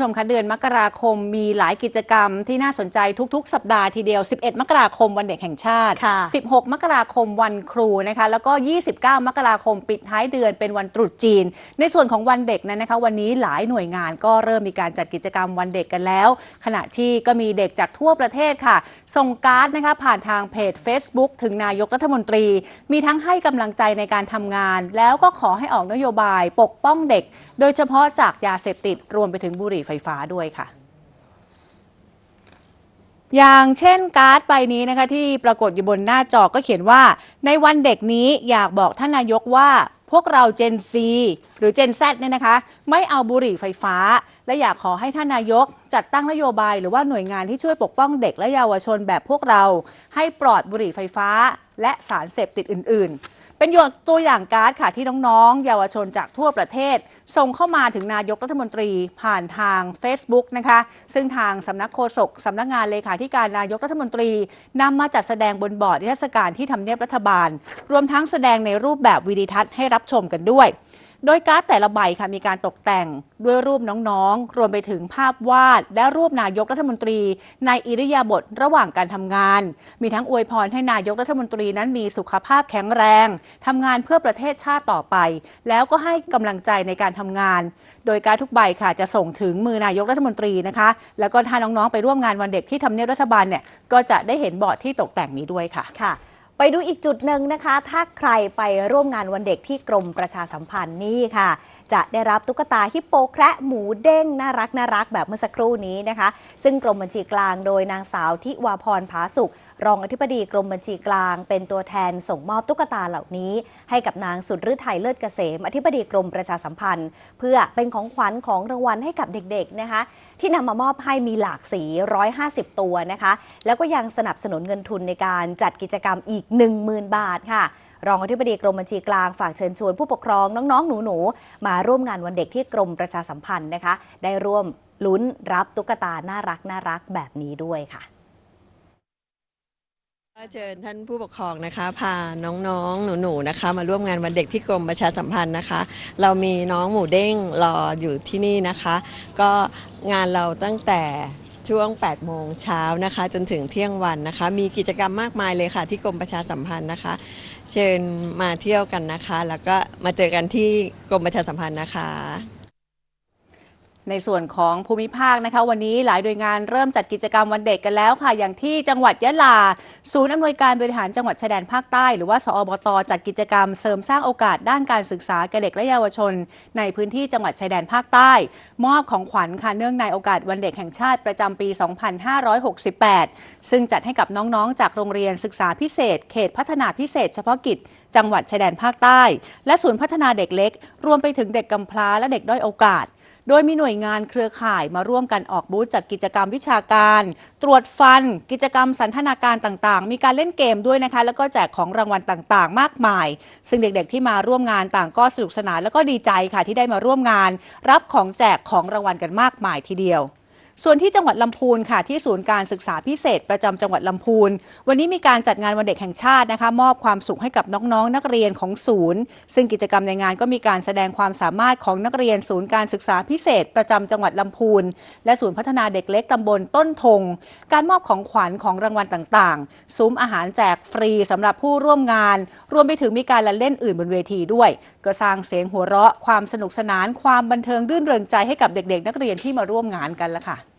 ชมคะเดือนมกราคมมีหลายกิจกรรมที่น่าสนใจทุกๆ สัปดาห์ทีเดียว 11 มกราคมวันเด็กแห่งชาติค่ะ16 มกราคมวันครูนะคะ แล้วก็ 29 มกราคมปิดท้ายเดือนเป็นวันตรุษจีน ในส่วนของวันเด็กนั้นนะคะ วันนี้หลายหน่วยงานก็เริ่มมีการจัดกิจกรรมวันเด็กกันแล้ว ขณะที่ก็มีเด็กจากทั่วประเทศค่ะ ส่งการ์ดนะคะผ่านทางเพจ Facebook ถึงนายกรัฐมนตรี มีทั้งให้กำลังใจในการทำงาน แล้วก็ขอให้ออกนโยบายปกป้องเด็ก โดยเฉพาะจากยาเสพติดรวมไปถึงบุหรี่ไฟฟ้าด้วยค่ะ อย่างเช่นการ์ดใบนี้นะคะที่ปรากฏอยู่บนหน้าจอก็เขียนว่า ในวันเด็กนี้อยากบอกท่านนายกว่าพวกเราเจน Z หรือ Gen Z เนี่ยนะคะ ไม่เอาบุหรี่ไฟฟ้า และอยากขอให้ท่านนายก จัดตั้งนโยบายหรือว่าหน่วยงานที่ช่วยปกป้องเด็กและเยาวชนแบบพวกเรา ให้ปลอดบุหรี่ไฟฟ้า และสารเสพติดอื่น ๆ เป็นตัวอย่างการ์ดค่ะที่น้องๆ เยาวชนจากทั่วประเทศ ส่งเข้ามาถึงนายกรัฐมนตรีผ่านทาง Facebook นะคะ ซึ่งทางสำนักโฆษกสำนักงานเลขาธิการนายกรัฐมนตรีนำมาจัดแสดงบนบอร์ดนิทรรศการที่ทำเนียบรัฐบาล รวมทั้งแสดงในรูปแบบวิดีทัศน์ให้รับชมกันด้วย โดยการ์ดแต่ละใบค่ะมีการตกแต่งด้วยรูปน้องๆ รวมไปถึงภาพวาด และรูปนายกรัฐมนตรี ในอิริยาบถระหว่างการทำงาน มีทั้งอวยพรให้นายกรัฐมนตรีนั้นมีสุขภาพแข็งแรงทำงานเพื่อประเทศชาติต่อไป แล้วก็ให้กำลังใจในการทำงาน โดยการทุกใบค่ะจะส่งถึงมือนายกรัฐมนตรีนะคะ แล้วก็ถ้าน้องๆไปร่วมงานวันเด็กที่ทำเนียบรัฐบาลเนี่ยก็จะได้เห็นบอร์ดที่ตกแต่งนี้ด้วยค่ะค่ะ ไปดูอีกจุดหนึ่งนะคะ ถ้าใครไปร่วมงานวันเด็กที่กรมประชาสัมพันธ์นี่ค่ะ จะได้รับตุ๊กตาฮิปโปแคระหมูเด้งน่ารักน่ารักแบบเมื่อสักครู่นี้นะคะ ซึ่งกรมบัญชีกลางโดยนางสาวทิวาพรผาสุข รองอธิบดีกรมบัญชีกลาง เป็นตัวแทนส่งมอบตุ๊กตาเหล่านี้ ให้กับนางสุดฤทัยเลิศเกษม อธิบดีกรมประชาสัมพันธ์ เพื่อเป็นของขวัญของรางวัลให้กับเด็กๆนะคะ ที่นำมามอบให้มีหลากสี 150 ตัวนะคะ แล้วก็ยังสนับสนุนเงินทุนในการจัดกิจกรรมอีก 10,000 บาทค่ะรองอธิบดีกรมบัญชีกลางฝากเชิญชวนผู้ปกครองน้องๆ หนูๆ มาร่วมงานวันเด็กที่กรมประชาสัมพันธ์นะคะ ได้ร่วมลุ้นรับตุ๊กตาน่ารักน่ารักแบบนี้ด้วยค่ะ เชิญท่านผู้ปกครองนะคะพาน้องๆ หนูๆนะคะ มาร่วมงานวันเด็กที่กรมประชาสัมพันธ์นะคะ เรามีน้องหมูเด้งรออยู่ที่นี่นะคะ ก็งานเราตั้งแต่ช่วง 8 โมงเช้านะคะ จนถึงเที่ยงวันนะคะ มีกิจกรรมมากมายเลยค่ะ ที่กรมประชาสัมพันธ์นะคะ เชิญมาเที่ยวกันนะคะ แล้วก็มาเจอกันที่กรมประชาสัมพันธ์นะคะ ในส่วนของภูมิภาคนะคะวันนี้หลายหน่วยงานเริ่มจัดกิจกรรมวันเด็กกันแล้วค่ะ อย่างที่จังหวัดยะลา ศูนย์อำนวยการบริหารจังหวัดชายแดนภาคใต้ หรือว่าสอบตจัดกิจกรรมเสริมสร้างโอกาสด้านการศึกษาแก่เด็กและเยาวชน ในพื้นที่จังหวัดชายแดนภาคใต้ มอบของขวัญค่ะเนื่องในโอกาสวันเด็กแห่งชาติประจำปี 2568 ซึ่งจัดให้กับน้องๆ จากโรงเรียนศึกษาพิเศษ เขตพัฒนาพิเศษ เฉพาะกิจจังหวัดชายแดนภาคใต้ และศูนย์พัฒนาเด็กเล็ก รวมไปถึงเด็กกำพร้าและเด็กด้อยโอกาส โดยมีหน่วยงานเครือข่ายมาร่วมกันออกบูธจัดกิจกรรมวิชาการ ตรวจฟัน กิจกรรมสันทนาการต่างๆ มีการเล่นเกมด้วยนะคะ แล้วก็แจกของรางวัลต่างๆ มากมาย ซึ่งเด็กๆที่มาร่วมงานต่างก็สนุกสนานแล้วก็ดีใจค่ะที่ได้มาร่วมงาน รับของแจกของรางวัลกันมากมายทีเดียว ส่วนที่จังหวัดลำพูนค่ะที่ศูนย์การศึกษาพิเศษ ประจำจังหวัดลำพูน วันนี้มีการจัดงานวันเด็กแห่งชาตินะคะ มอบความสุขให้กับน้องๆนักเรียนของศูนย์ ซึ่งกิจกรรมในงานก็มีการแสดงความสามารถของนักเรียนศูนย์การศึกษาพิเศษ ประจำจังหวัดลำพูน และศูนย์พัฒนาเด็กเล็กตำบลต้นทง การมอบของขวัญของรางวัลต่างๆ ซุ้มอาหารแจกฟรีสำหรับผู้ร่วมงาน รวมไปถึงมีการละเล่นอื่นบนเวทีด้วย ก็สร้างเสียงหัวเราะ ความสนุกสนาน ความบันเทิงรื่นเริงใจให้กับเด็กๆ นักเรียนที่มาร่วมงานกันละค่ะ